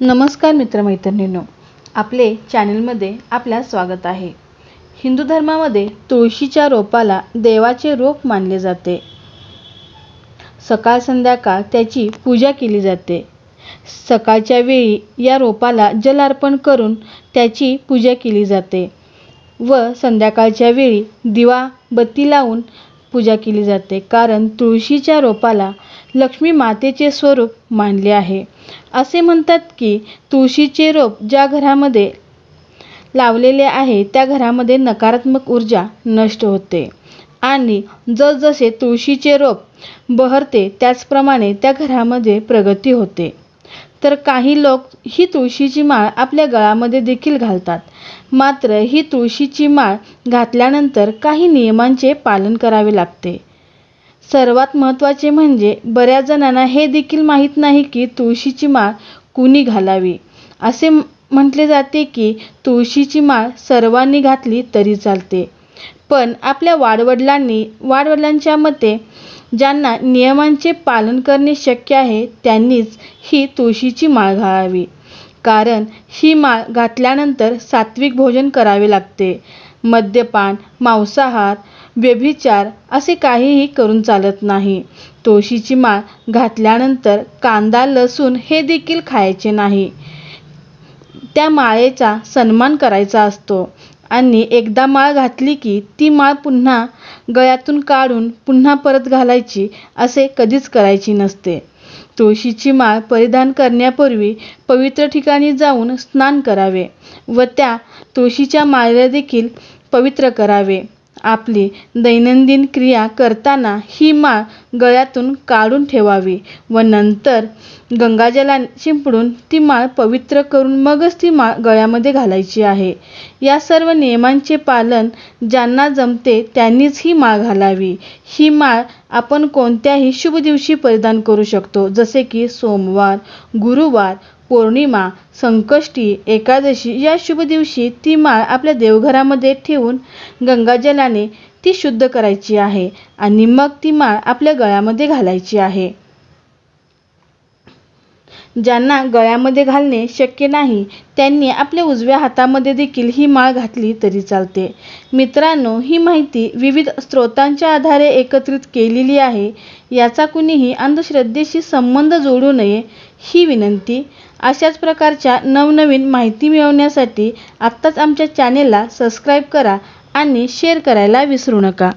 नमस्कार मित्रमैत्रिणींनो आपले चॅनलमध्ये आपल्या स्वागत आहे. हिंदू धर्मामध्ये तुळशीच्या रोपाला देवाचे रोप मानले जाते. सकाळ संध्याकाळ त्याची पूजा केली जाते. सकाळच्या वेळी या रोपाला जल अर्पण करून त्याची पूजा केली जाते व संध्याकाळच्या वेळी दिवा बत्ती लावून पूजा केली जाते. कारण तुळशीच्या रोपाला लक्ष्मी मातेचे स्वरूप मानले आहे. असे म्हणतात की तुळशीचे रोप ज्या घरामध्ये लावलेले आहे त्या घरामध्ये नकारात्मक ऊर्जा नष्ट होते. आणि जसजसे तुळशीचे रोप बहरते त्याचप्रमाणे त्या घरामध्ये प्रगती होते. तर काही लोक ही तुळशीची माळ आपल्या गळामध्ये देखील घालतात. मात्र ही तुळशीची माळ घातल्यानंतर काही नियमांचे पालन करावे लागते. सर्वात महत्त्वाचे म्हणजे बऱ्याच जणांना हे देखील माहीत नाही की तुळशीची माळ कुणी घालावी? असे म्हटले जाते की तुळशीची माळ सर्वांनी घातली तरी चालते. पण आपल्या वाडवडिलांनी वाडवडिलांच्या मते ज्यांना नियमांचे पालन करणे शक्य आहे त्यांनीच ही तुळशीची माळ घालावी. कारण ही माळ घातल्यानंतर सात्विक भोजन करावे लागते. मद्यपान मांसाहार व्यभिचार असे काहीही करून चालत नाही. तुळशीची माळ घातल्यानंतर कांदा लसूण हे देखील खायचे नाही. त्या माळेचा सन्मान करायचा असतो. आणि एकदा माळ घातली की ती माळ पुन्हा गळ्यातून काढून पुन्हा परत घालायची असे कधीच करायची नसते. तुळशीची माळ परिधान करण्यापूर्वी पवित्र ठिकाणी जाऊन स्नान करावे व त्या तुळशीच्या माळेला देखील पवित्र करावे. आपली दैनंदिन क्रिया करताना ही माळ गळ्यातून काढून ठेवावी व नंतर गंगाजला शिंपडून ती माळ पवित्र करून मगच ती माळ गळ्यामध्ये घालायची आहे. या सर्व नियमांचे पालन ज्यांना जमते त्यांनीच ही माळ घालावी. ही माळ आपण कोणत्याही शुभ दिवशी परिधान करू शकतो जसे की सोमवार गुरुवार पौर्णिमा संकष्टी एकादशी या शुभ दिवशी ती माळ आपल्या देवघरामध्ये ठेवून गंगाजलाने ती शुद्ध करायची आहे आणि मग ती माळ आपल्या गळ्यामध्ये घालायची आहे. ज्यांना गळ्यामध्ये घालणे शक्य नाही त्यांनी आपल्या उजव्या हातामध्ये देखील ही माळ घातली तरी चालते. मित्रांनो ही माहिती विविध स्रोतांच्या आधारे एकत्रित केलेली आहे याचा कुणीही अंधश्रद्धेशी संबंध जोडू नये ही विनंती. अशाच प्रकारच्या नवनवीन माहिती मिळवण्यासाठी आत्ताच आमच्या चॅनेलला सबस्क्राईब करा आणि शेअर करायला विसरू नका.